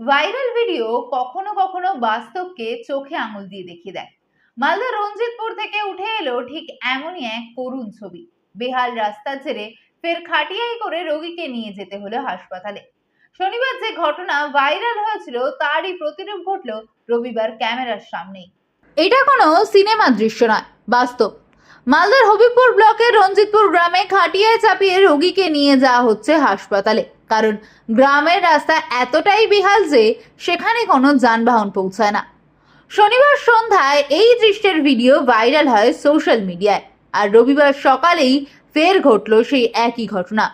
Viral video কখনো কখনো বাস্তবকে চোখে আঙুল দিয়ে দেখিয়ে দেয়। মালদা রঞ্জিতপুর থেকে উঠে এলো ঠিক এমনই এক করুণ ছবি। বেহাল রাস্তা ছেড়ে ফের খাটিয়াই করে রোগীকে নিয়ে যেতে হলো হাসপাতালে। শনিবার যে ঘটনা ভাইরাল হয়েছিল তারই প্রতিরূপ ঘটল রবিবার ক্যামেরার সামনেই। এটা কোনো সিনেমা দৃশ্য নয়, বাস্তব। মালদার হবিবপুর ব্লকের রঞ্জিতপুর গ্রামে খাটিয়ায় চাপিয়ে রোগীকে নিয়ে যাওয়া হচ্ছে হাসপাতালে। কারণ গ্রামের রাস্তা এতটাই বেহাল যে সেখানে কোনো যানবাহন পৌঁছায় না। শনিবার সন্ধ্যায় এই দৃশ্যের ভিডিও ভাইরাল হয় সোশ্যাল মিডিয়ায় আর রবিবার সকালেই ফের ঘটল সেই একই ঘটনা।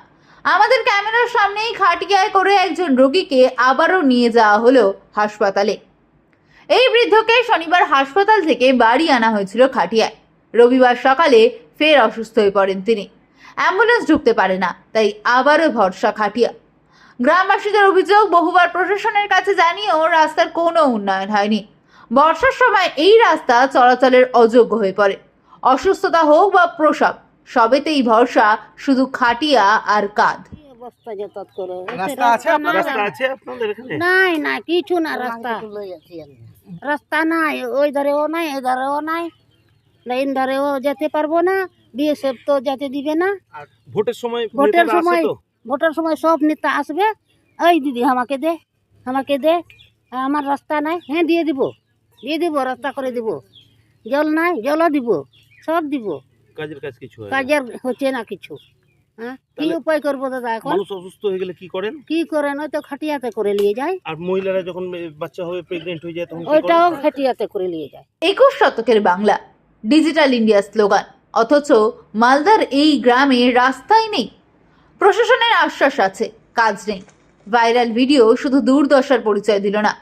আমাদের ক্যামেরার সামনেই খাটিয়ায় করে একজন রোগীকে আবারও নিয়ে যাওয়া হলো হাসপাতালে। এই বৃদ্ধকে শনিবার হাসপাতাল থেকে বাড়ি আনা হয়েছিল খাটিয়ায়। রবিবার সকালে ফের অসুস্থ হয়ে পড়েন তিনি। অ্যাম্বুলেন্স ঢুকতে পারে না, তাই আবারও ভরসা খাটিয়া। গ্রামবাসীদের অভিযোগ বহুবার প্রশাসনের কাছে জানিয়েও রাস্তার কোনো উন্নয়ন হয়নি। বর্ষার সময় এই রাস্তা চলাচলের অযোগ্য হয়ে পড়ে। অসুস্থতা হোক বা প্রসব সবেতেই ভরসা শুধু খাটিয়া আর কাঁধ। কি যাতায়াত করে রাস্তা আছে রাস্তা আছে আপনাদের এখানে? নাই না কিছু না রাস্তা। রাস্তা নাই ওই ধারেও নাই এই ধারেও নাই। লাইন ধারেও যেতে পারব না বিএসএফ তো যেতে দিবে না। আর ভোটের সময় ভোটের সময়? ভোটের সময় সব নেতা আসবে এই দিদি আমাকে দে আমাকে দে আমার রাস্তা নাই হ্যাঁ দিয়ে দিব দিয়ে দিব রাস্তা করে দিব জল নাই জলও দিব সব দিব। কাজের কাজ কিছু কাজের হচ্ছে না কিছু হ্যাঁ কি উপায় করব দাদা এখন? মানুষ অসুস্থ হয়ে গেলে কি করেন? কি করে নয়তো খাটিয়াতে করে নিয়ে যায়। আর মহিলারা যখন বাচ্চা হবে প্রেগনেন্ট হয়ে যায় তখন ওইটাও খাটিয়াতে করে নিয়ে যায়। একুশ শতকের বাংলা ডিজিটাল ইন্ডিয়া স্লোগান অথচ মালদার এই গ্রামে রাস্তাই নেই। প্রশাসনের আশ্বাস আছে, কাজ নেই। ভাইরাল ভিডিও শুধু দুর্দশার পরিচয় দিল না।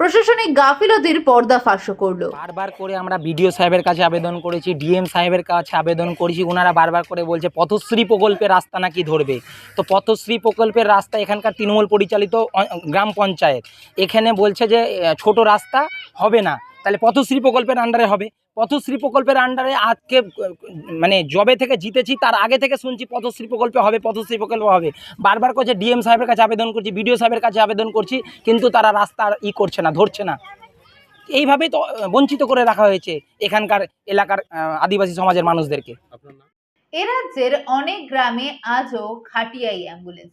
প্রশাসনিক গাফিলতির পর্দা ফাঁসও করল। বারবার করে আমরা বিডিও সাহেবের কাছে আবেদন করেছি, ডিএম সাহেবের কাছে আবেদন করেছি ওনারা বারবার করে বলছে, পথশ্রী প্রকল্পের রাস্তা নাকি ধরবে? তো পথশ্রী প্রকল্পের রাস্তা এখানকার তৃণমূল পরিচালিত গ্রাম পঞ্চায়েত। এখানে বলছে যে ছোট রাস্তা হবে না। তাহলে পথশ্রী প্রকল্পের আন্ডারে হবে। পথশ্রী প্রকল্পের আন্ডারে আজকে মানে জবে থেকে জিতেছি তার আগে থেকে শুনছি পথশ্রী প্রকল্পে হবে পথশ্রী প্রকল্প হবে। বারবার করছে ডিএম সাহেবের কাছে আবেদন করছি বিডিও সাহেবের কাছে আবেদন করছি কিন্তু তারা রাস্তা আর ই করছে না ধরছে না। এইভাবেই তো বঞ্চিত করে রাখা হয়েছে এখানকার এলাকার আদিবাসী সমাজের মানুষদেরকে। এ রাজ্যের অনেক গ্রামে আজও খাটিয়াই অ্যাম্বুলেন্স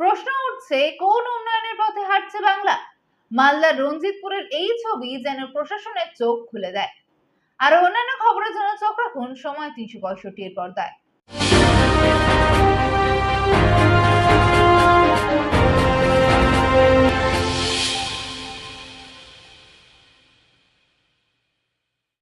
প্রশ্ন উঠছে কোন উন্নয়নের পথে হাঁটছে বাংলা? মালদার রঞ্জিতপুরের এই ছবি যেন প্রশাসনের চোখ খুলে দেয়। আর অন্যান্য খবরের জন্য চোখ রাখুন সময় তিনশো পঁয়ষট্টির পর্দায়।